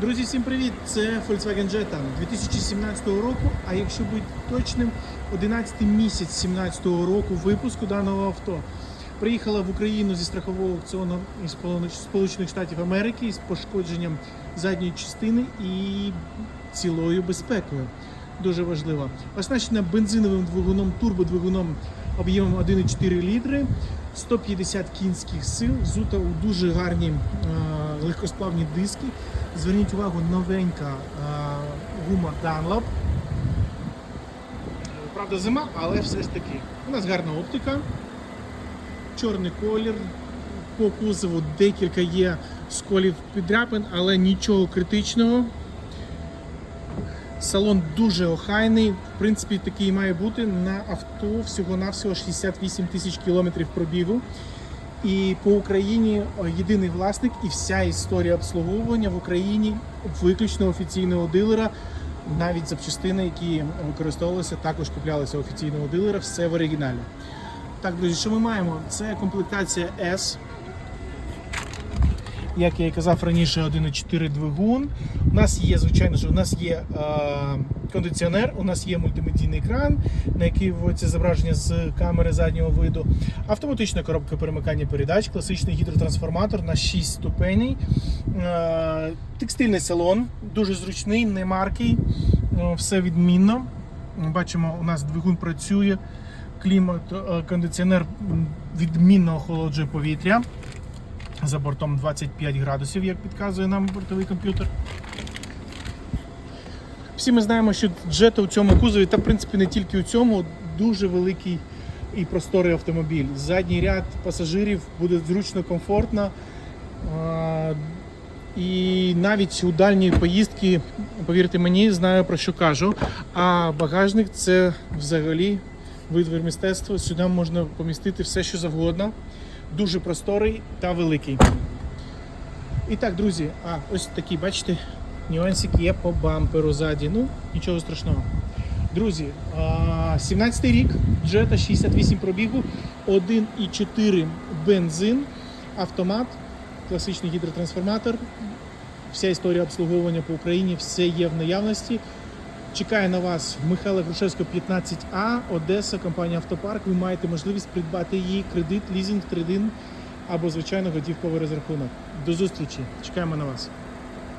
Друзі, всім привіт! Це Volkswagen Jetta 2017 року. А якщо бути точним, 11 місяць 2017 року випуску даного авто. Приїхала в Україну зі страхового аукціону Сполучених Штатів Америки із пошкодженням задньої частини і цілою безпекою. Дуже важливо. Оснащена бензиновим двигуном, турбодвигуном об'ємом 1,4 літри, 150 кінських сил, взута у дуже гарні е, легкосплавні диски. Зверніть увагу, новенька е, гума Dunlop. Правда, зима, але все ж таки. У нас гарна оптика, чорний колір. По кузову декілька є сколів підряпин, але нічого критичного. Салон дуже охайний. В принципі, такий має бути на авто всього-навсього 68 тисяч кілометрів пробігу. І по Україні єдиний власник і вся історія обслуговування в Україні виключно офіційного дилера. Навіть запчастини, які використовувалися, також куплялися офіційного дилера, все в оригіналі. Так, друзі, що ми маємо? Це комплектація S. Як я і казав раніше, 1,4 двигун. У нас є, звичайно ж, у нас є е, кондиціонер, у нас є мультимедійний екран, на який виводиться зображення з камери заднього виду, автоматична коробка перемикання передач, класичний гідротрансформатор на 6 ступеней, е, текстильний салон, дуже зручний, не маркий, е, все відмінно. Бачимо, у нас двигун працює, клімат, кондиціонер відмінно охолоджує повітря. За бортом 25 градусів, як підказує нам бортовий комп'ютер. Всі ми знаємо, що Jetta у цьому кузові, та в принципі не тільки у цьому, дуже великий і просторий автомобіль. Задній ряд пасажирів буде зручно, комфортно. І навіть у дальні поїздки, повірте мені, знаю про що кажу. А багажник це взагалі витвір мистецтва. Сюди можна помістити все, що завгодно. Дуже просторий та великий. І так, друзі, а ось такий, бачите, нюансик є по бамперу ззаді. Ну, нічого страшного. Друзі, 17 й рік, Jetta 68 пробігу, 1,4 бензин, автомат, класичний гідротрансформатор. Вся історія обслуговування по Україні, все є в наявності. Чекає на вас Михайла Грушевського 15А, Одеса, компанія Автопарк. Ви маєте можливість придбати її кредит, лізинг, тридин або звичайно готівковий розрахунок. До зустрічі! Чекаємо на вас.